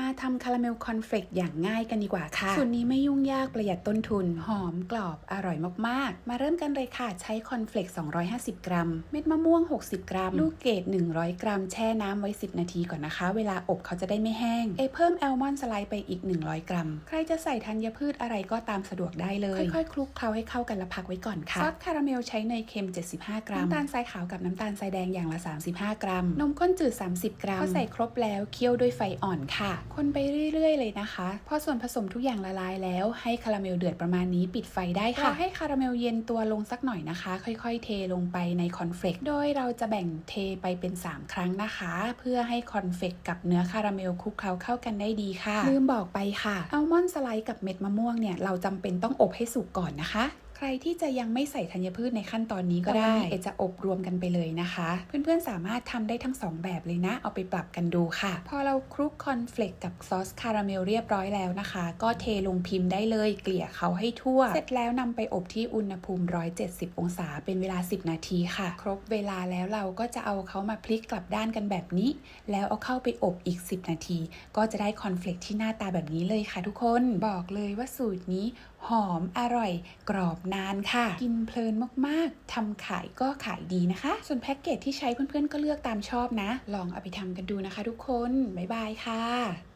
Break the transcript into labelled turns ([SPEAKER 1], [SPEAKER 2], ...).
[SPEAKER 1] มาทำคาราเมลคอนเฟลกอย่างง่ายกันดีกว่าค่ะ สูตรนี้ไม่ยุ่งยากประหยัดต้นทุน หอมกรอบอร่อยมากๆ มาเริ่มกันเลยค่ะ ใช้คอนเฟลก250 กรัม เม็ดมะม่วง 60 กรัม ลูกเกด 100 กรัม แช่น้ำไว้ 10 นาทีก่อนนะคะ เวลาอบเขาจะได้ไม่แห้ง เอเพิ่มแอลมอนด์สไลด์ไปอีก 100 กรัม ใครจะใส่ธัญพืชอะไรก็ตามสะดวกได้เลย ค่อยๆ คลุกเคล้าให้เข้ากันแล้วพักไว้ก่อนค่ะ ซอสคาราเมลใช้เนยเค็ม 75 กรัม น้ำตาลทรายขาวกับน้ำตาลทรายแดงอย่างละ 35 กรัม นมข้นจืด 30 กรัมพอใส่ครบแล้วเคี่ยวด้วยไฟอ่อนค่ะคนไปเรื่อย ๆ เลยนะคะ พอส่วนผสมทุกอย่างละลายแล้วให้คาราเมลเดือดประมาณนี้ปิดไฟได้ค่ะรอให้คาราเมลเย็นตัวลงสักหน่อยนะคะ ค่อย ๆ เทลงไปในคอนเฟลกโดยเราจะแบ่งเทไปเป็น 3 ครั้งนะคะ เพื่อให้คอนเฟลกกับเนื้อคาราเมลคลุกเคล้าเข้ากันได้ดีค่ะ ลืมบอกไปค่ะอัลมอนด์สไลด์กับเม็ดมะม่วงเนี่ยเราจำเป็นต้องอบให้สุกก่อนนะคะใค รที่จะยังไม่ใส่ธัญพืชในขั้นตอนนี้ก็ได้เอจะอบรวมกันไปเลยนะคะ เพื่อนๆสามารถทำได้ทั้ง 2 แบบเลยนะ เอาไปปรับกันดูค่ะ พอเราคลุกคอนเฟลกกับซอสคาราเมลเรียบร้อยแล้วนะคะ ก็เทลงพิมพ์ได้เลยเกลี่ยเขาให้ทั่ว เสร็จแล้วนำไปอบที่อุณหภูมิ 170 องศา เป็นเวลา 10 นาทีค่ะ ครบเวลาแล้วเราก็จะเอาเขามาพลิกกลับด้านกันแบบนี้ แล้วเอาเข้าไปอบอีก 10 นาที ก็จะได้คอนเฟลกที่หน้าตาแบบนี้เลยค่ะ ทุกคนบอกเลยว่าสูตรนี้หอมอร่อยกรอบนานค่ะ กินเพลินมากๆทำขายก็ขายดีนะคะ ส่วนแพ็กเกจที่ใช้เพื่อนๆก็เลือกตามชอบนะ ลองเอาไปทำกันดูนะคะทุกคน บ๊ายบายค่ะ